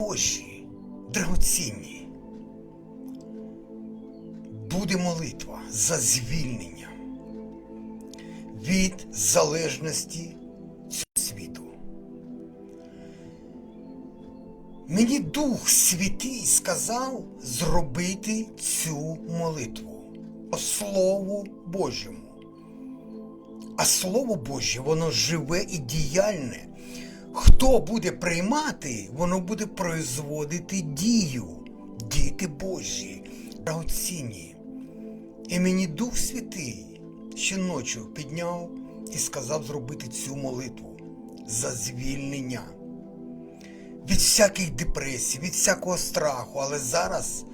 Божі, драгоцінні, буде молитва за звільнення від залежності цього світу. Мені Дух Святий сказав зробити цю молитву по Слову Божому. А Слово Боже, воно живе і діяльне. Хто буде приймати, воно буде производити дію. Діти Божі, драгоцінні. І мені Дух Святий ще підняв і сказав зробити цю молитву за звільнення від всяких депресій, від всякого страху, але зараз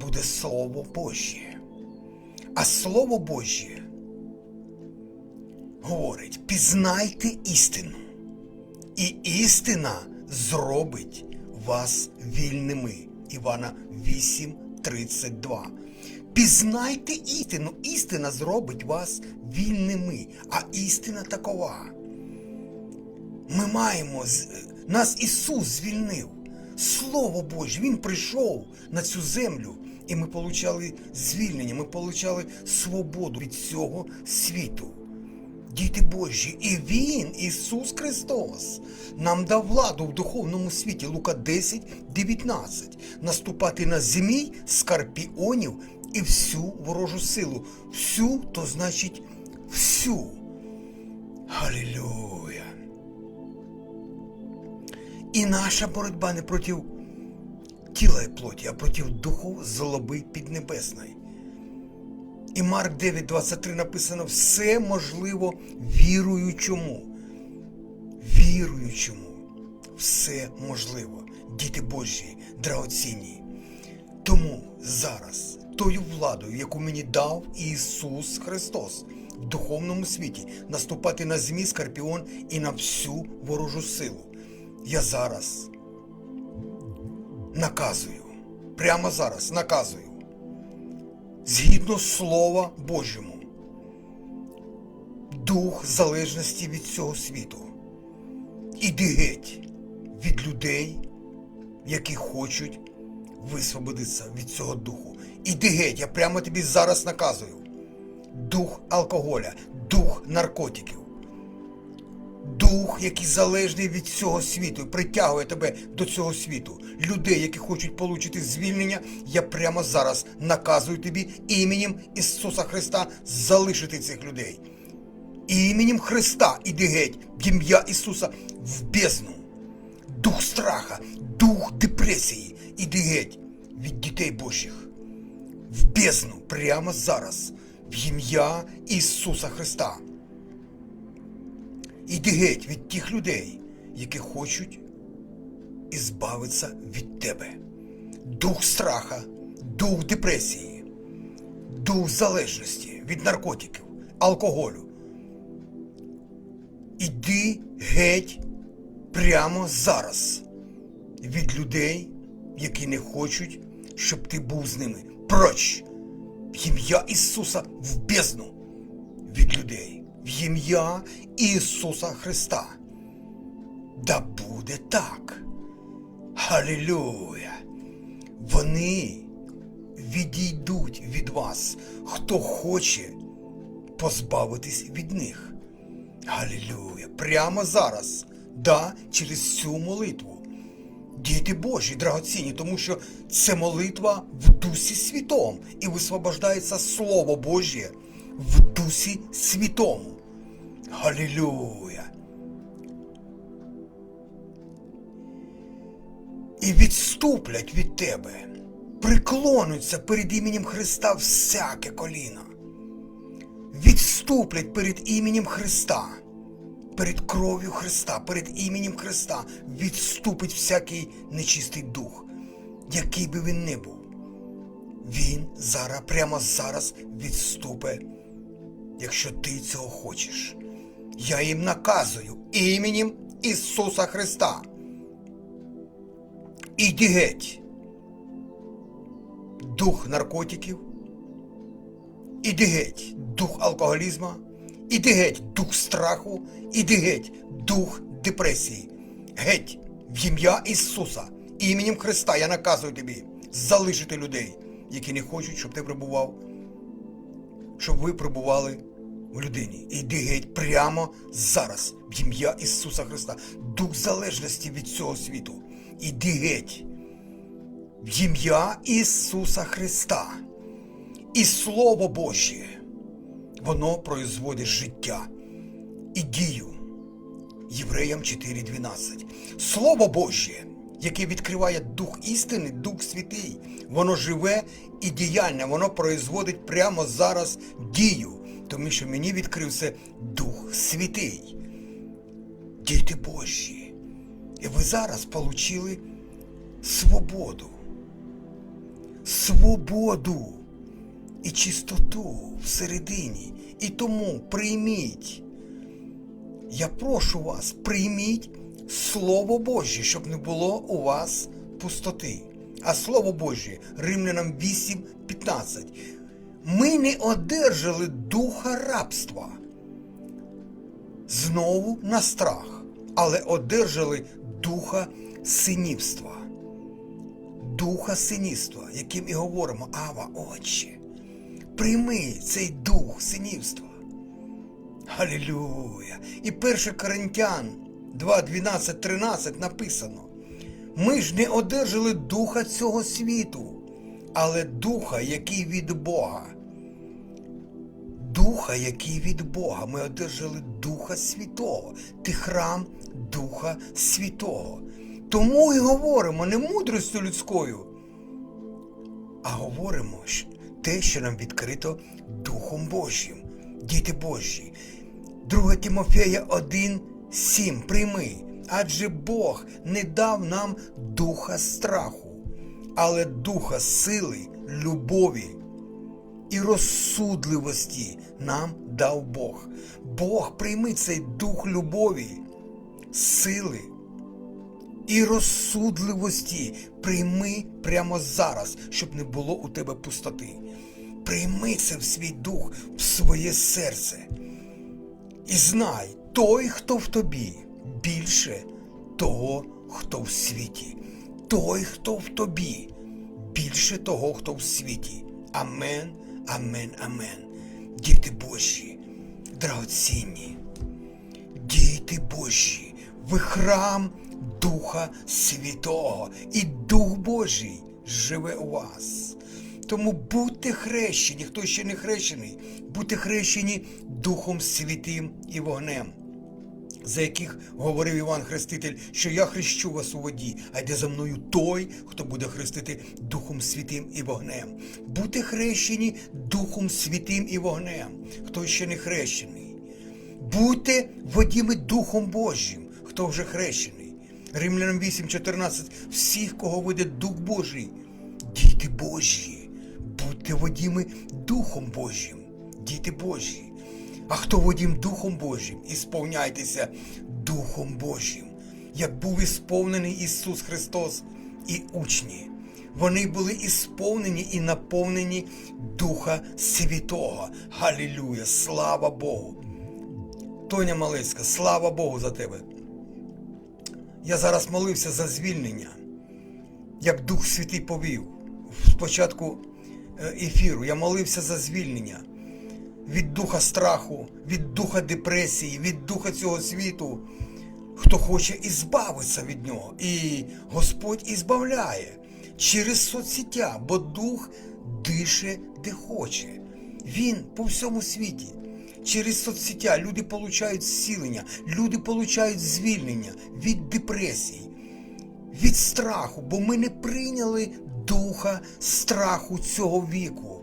буде Слово Боже. А Слово Боже говорить: пізнайте істину, і істина зробить вас вільними. Івана 8:32. Пізнайте істину, істина зробить вас вільними, а істина такова. Ми маємо нас Ісус звільнив. Слово Боже, Він прийшов на цю землю, і ми получали звільнення, ми получали свободу від цього світу. Діти Божі, і Він, Ісус Христос, нам дав владу в духовному світі Лука 10, 19, наступати на змій, скорпіонів і всю ворожу силу. Всю, то значить всю. Халілюя. І наша боротьба не проти тіла і плоті, а проти духу злоби піднебесної. І Марк 9:23 написано: все можливо віруючому. Віруючому. Все можливо. Діти Божі, драгоцінні. Тому зараз тою владою, яку мені дав Ісус Христос в духовному світі, наступати на змій, скорпіон і на всю ворожу силу. Я зараз наказую, прямо зараз наказую згідно Слова Божому. Дух залежності від цього світу. Іди геть від людей, які хочуть висвободитися від цього духу. Іди геть, я прямо тобі зараз наказую. Дух алкоголя, дух наркотиків, дух, який залежний від цього світу, притягує тебе до цього світу. Людей, які хочуть отримати звільнення, я прямо зараз наказую тобі іменем Ісуса Христа залишити цих людей. Іменем Христа іди геть, в ім'я Ісуса в бездну. Дух страха, дух депресії, іди геть від дітей Божих. В бездну прямо зараз, в ім'я Ісуса Христа. Іди геть від тих людей, які хочуть ізбавитися від тебе. Дух страха, дух депресії, дух залежності від наркотиків, алкоголю. Іди геть прямо зараз від людей, які не хочуть, щоб ти був з ними. Проч! В ім'я Ісуса в бездну від людей. В ім'я Ісуса Христа. Да буде так. Халілюя! Вони відійдуть від вас, хто хоче позбавитись від них. Галілюя! Прямо зараз, да, через цю молитву. Діти Божі, драгоцінні, тому що це молитва в Дусі Святому і висвобождається Слово Божє в Дусі Святому. Галілюя! І відступлять від тебе, приклонуться перед іменем Христа всяке коліно. Відступлять перед іменем Христа, перед кров'ю Христа, перед іменем Христа відступить всякий нечистий дух, який би він не був. Він зараз, прямо зараз відступить, якщо ти цього хочеш. Я їм наказую іменем Ісуса Христа. Іди геть. Дух наркотиків, іди геть дух алкоголізму, іди геть дух страху, іди геть дух депресії. Геть в ім'я Ісуса Іменем Христа я наказую тобі залишити людей, які не хочуть, щоб ти прибував, щоб ви прибували в людині. Іди геть прямо зараз, в ім'я Ісуса Христа. Дух залежності від цього світу. Іди геть. В ім'я Ісуса Христа. І Слово Божє, воно производить життя і дію. Євреям 4.12. Слово Божє, яке відкриває Дух істини, Дух Святий, воно живе і діяльне, воно производить прямо зараз дію, тому що мені відкрився Дух Святий. Діти Божі. І ви зараз получили свободу. Свободу і чистоту всередині. І тому прийміть. Я прошу вас, прийміть Слово Боже, щоб не було у вас пустоти. А Слово Боже, Римлянам 8.15. Ми не одержали духа рабства. Знову на страх, але одержали духа синівства. Духа синівства, яким і говоримо, Ава, Отче. Прийми цей дух синівства. Халілюя! І 1 Коринтян 2, 12, 13 написано. Ми ж не одержали духа цього світу, але духа, який від Бога. Духа, який від Бога. Ми одержали Духа Святого. Ти храм Духа Святого. Тому і говоримо не мудростю людською, а говоримо те, що нам відкрито Духом Божим. Діти Божі. 2 Тимофея 1, 7. Прийми. Адже Бог не дав нам духа страху, але духа сили, любові і розсудливості нам дав Бог. Бог прийми цей дух любові, сили і розсудливості. Прийми прямо зараз, щоб не було у тебе пустоти. Прийми це в свій дух, в своє серце. І знай, той, хто в тобі, більше того, хто в світі. Той, хто в тобі, більше того, хто в світі. Амен, амен, амен. Діти Божі, драгоцінні, діти Божі, ви храм Духа Святого, і Дух Божий живе у вас. Тому будьте хрещені, хто ще не хрещений, будьте хрещені Духом Святим і вогнем, за яких говорив Іван Хреститель, що я хрещу вас у воді, а йде за мною той, хто буде хрестити Духом Святим і вогнем. Будьте хрещені Духом Святим і вогнем, хто ще не хрещений. Будьте водіми Духом Божим, хто вже хрещений. Римлянам 8.14. Всіх, кого веде Дух Божий, діти Божі, будьте водіми Духом Божим, діти Божі. А хто водім Духом Божим, ісповняйтеся Духом Божим, як був ісповнений Ісус Христос і учні. Вони були ісповнені і наповнені Духа Святого. Галілюя! Слава Богу! Тоня Малецька, слава Богу за тебе! Я зараз молився за звільнення, як Дух Святий повів. Спочатку е, ефіру я молився за звільнення від духа страху, від духа депресії, від духа цього світу. Хто хоче ізбавитися від нього. І Господь ізбавляє через соцсетя, бо дух дише де хоче. Він по всьому світі. Через соцсетя люди получають зцілення, люди получають звільнення від депресій, від страху, бо ми не прийняли духа страху цього віку,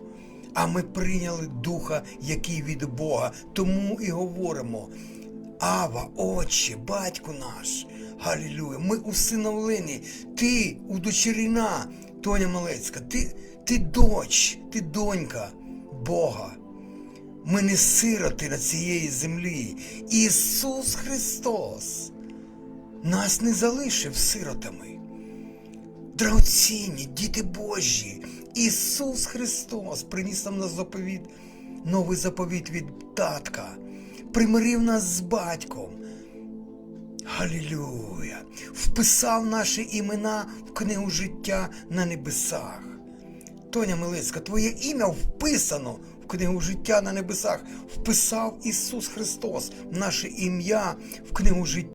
а ми прийняли духа, який від Бога. Тому і говоримо. Ава, Отче, батько наш, Галілюя, ми усиновлені, ти удочеріна, Тоня Малецька, ти, ти доч, ти донька Бога. Ми не сироти на цієї землі. Ісус Христос нас не залишив сиротами. Драгоцінні, діти Божі, Ісус Христос приніс нам на заповіт, новий заповіт від татка, примирив нас з батьком. Галілюя! Вписав наші імена в книгу життя на небесах. Тоня Милицька, твоє ім'я вписано в книгу життя на небесах. Вписав Ісус Христос наше ім'я в книгу життя.